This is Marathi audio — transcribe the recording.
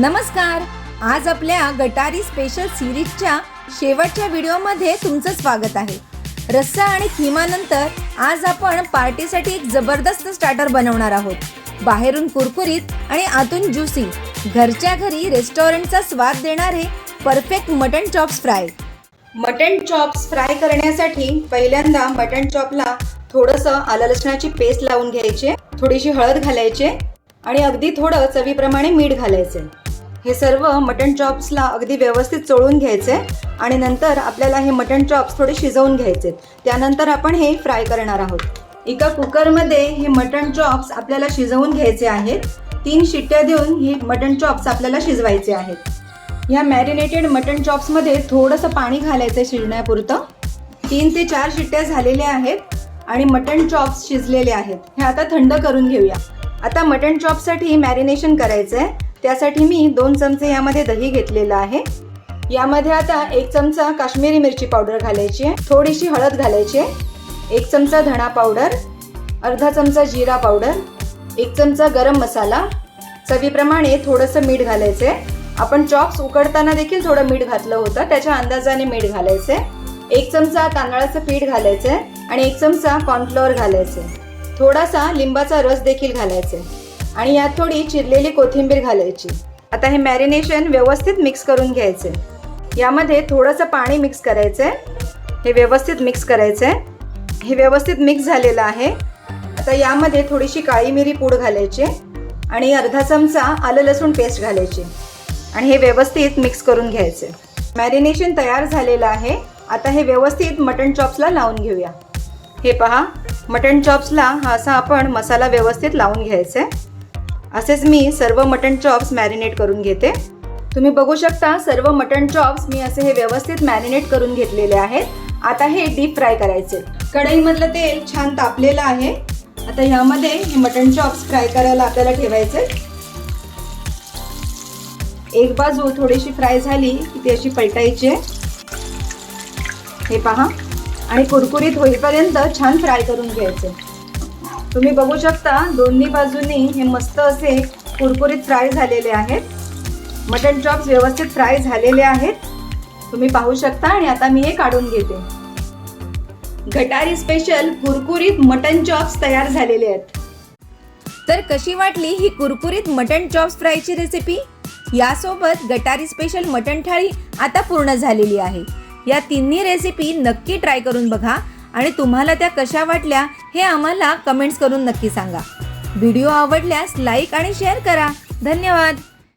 नमस्कार. आज आपल्या गटारी स्पेशल सिरीजच्या शेवटच्या व्हिडिओमध्ये तुमचं स्वागत आहे. रस्सा आणि खिमानंतर आज आपण पार्टीसाठी एक जबरदस्त स्टार्टर बनवणार आहोत. बाहेरून कुरकुरीत आणि आतून ज्युसी घरच्या घरी रेस्टॉरंटचा स्वाद देणारे perfect mutton chops fry mutton chops fry करण्यासाठी पहिल्यांदा मटन चॉपला थोडंसं आलं लसणाची पेस्ट लावून घ्यायची थोडीशी हळद घालायची आणि अगदी थोडं चवीप्रमाणे मीठ घालायचे. हे सर्व मटन चॉप्सला अगदी व्यवस्थित चोळून घ्यायचे आणि नंतर आपल्याला हे मटन चॉप्स थोडे शिजवून घ्यायचे. त्यानंतर आपण हे फ्राय करणार आहोत. एका कुकरमध्ये हे मटन चॉप्स आपल्याला शिजवून घ्यायचे आहेत. तीन शिट्ट्या देऊन हे मटन चॉप्स आपल्याला शिजवायचे आहेत. ह्या मॅरिनेटेड मटन चॉप्समध्ये थोडंसं पाणी घालायचं शिजण्यापुरतं. तीन ते चार शिट्ट्या झालेल्या आहेत आणि मटन चॉप्स शिजलेले आहेत. हे आता थंड करून घेऊया. आता मटन चॉपसाठी मॅरिनेशन करायचं आहे त्यासाठी मी दोन चमचे यामध्ये दही घेतलेलं आहे. यामध्ये आता एक चमचा काश्मीरी मिरची पावडर घालायची आहे. थोडीशी हळद घालायची आहे. एक चमचा धणा पावडर अर्धा चमचा जिरा पावडर एक चमचा गरम मसाला. चवीप्रमाणे थोडंसं मीठ घालायचं आहे. आपण चॉप्स उकडताना देखील थोडं मीठ घातलं होतं. त्याच्या अंदाजाने मीठ घालायचं आहे. एक चमचा तांदळाचं पीठ घालायचं आहे आणि एक चमचा कॉर्नफ्लॉवर घालायचं आहे. थोडासा लिंबाचा रस देखील घालायचा आहे. आणि यात थोडी चिरलेली कोथिंबीर घालायची. आता हे मॅरिनेशन व्यवस्थित मिक्स करून घ्यायचे. यामध्ये थोडंसं पाणी मिक्स करायचं आहे हे व्यवस्थित मिक्स करायचं आहे हे व्यवस्थित मिक्स झालेलं आहे. आता यामध्ये थोडीशी काळी मिरी पूड घालायची आणि अर्धा चमचा आलं लसूण पेस्ट घालायची. आणि हे व्यवस्थित मिक्स करून घ्यायचे. मॅरिनेशन तयार झालेलं आहे. आता हे व्यवस्थित मटन चॉप्सला लावून घेऊया. हे पहा मटन चॉप्सला हा असा आपण मसाला व्यवस्थित लावून घ्यायचा आहे असेच मी सर्व मटन चॉप्स मॅरिनेट करून घेते. तुम्ही बघू शकता सर्व मटन चॉप्स मी असे हे व्यवस्थित मॅरिनेट करून घेतलेले आहेत. आता हे डीप फ्राय करायचे. कढईमधलं तेल छान तापलेलं आहे. आता ह्यामध्ये हे मटन चॉप्स फ्राय करायला आपल्याला ठेवायचे. एक बाजू थोडीशी फ्राय झाली की ती अशी पलटायची आहे. हे पहा. आणि कुरकुरीत होईपर्यंत छान फ्राय करून घ्यायचे. तुम्ही बघू शकता दोन्ही बाजूनी हे मस्त असे कुरकुरीत फ्राय झालेले आहेत. मटन चॉप्स व्यवस्थित फ्राय झालेले आहेत. तुम्ही पाहू शकता आणि आता मी हे काढून घेते. घटारी स्पेशल कुरकुरीत मटन चॉप्स तयार झालेले आहेत. तर कशी वाटली ही कुरकुरीत मटन चॉप्स फ्रायची रेसिपी यासोबत गटारी स्पेशल मटन थाळी आता पूर्ण झालेली आहे. या तिन्ही रेसिपी नक्की ट्राय करून बघा. आणि तुम्हाला त्या कशा वाटल्या हे आम्हाला कमेंट्स करून नक्की सांगा. व्हिडिओ आवडल्यास लाईक आणि शेअर करा. धन्यवाद.